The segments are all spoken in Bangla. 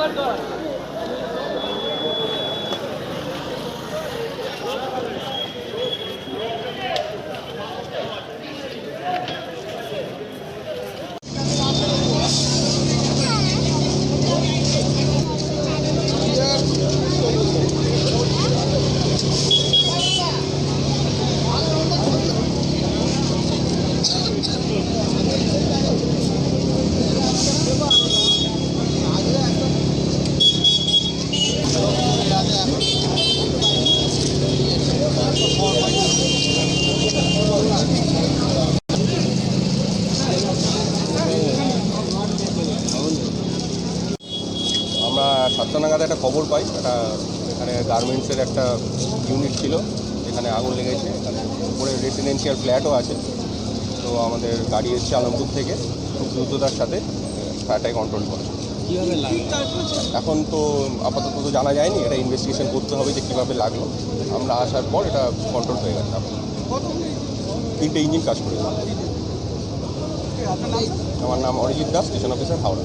বারবার সাতটা নাগাদ একটা খবর পাই। একটা এখানে গার্মেন্টসের একটা ইউনিট ছিল এখানে আগুন লেগেছে। এখানে উপরে রেসিডেন্সিয়াল ফ্ল্যাটও আছে। তো আমাদের গাড়ি এসছে আলমপুর থেকে খুব দ্রুততার সাথে ফায়ারটাকে কন্ট্রোল করে। এখন তো আপাতত তো জানা যায়নি এটা ইনভেস্টিগেশন করতে হবে যে কীভাবে লাগল। আমরা আসার পর এটা কন্ট্রোল হয়ে গেছে। তিনটে ইঞ্জিন কাজ করে আমার নাম অরিজিৎ দাস স্টেশন অফিসার হাওড়া।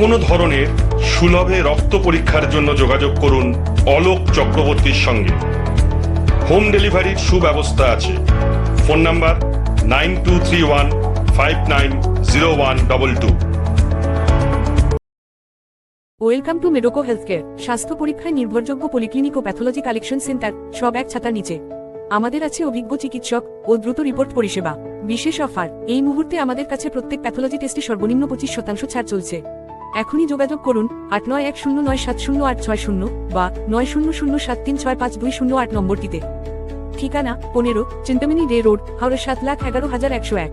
কোনো ধরনের সুলভে রক্ত পরীক্ষার জন্য যোগাযোগ করুন অলোক চক্রবর্তীর সঙ্গে। হোম ডেলিভারির সুব্যবস্থা আছে। Phone number nine two three one five nine zero one double two. Welcome to Medoco healthcare. স্বাস্থ্য পরীক্ষায় নির্ভরযোগ্য পলিক্লিনিক ও প্যাথোলজি কালেকশন সেন্টার, সব এক ছাতার নিচে। আমাদের আছে অভিজ্ঞ চিকিৎসক ও দ্রুত রিপোর্ট পরিষেবা। বিশেষ অফার। এই মুহূর্তে আমাদের কাছে প্রত্যেক প্যাথোলজি টেস্টে সর্বনিম্ন পঁচিশ শতাংশ ছাড় চলছে। এখনই যোগাযোগ করুন আট নয় এক শূন্য নয় সাত শূন্য আট ছয় শূন্য বা নয় শূন্য শূন্য সাত তিন ছয় পাঁচ দুই শূন্য আট নম্বরটিতে। ঠিকানা, পনেরো চিন্তামিনী রে রোড, হাওড়া সাত লাখ এগারো হাজার একশো এক।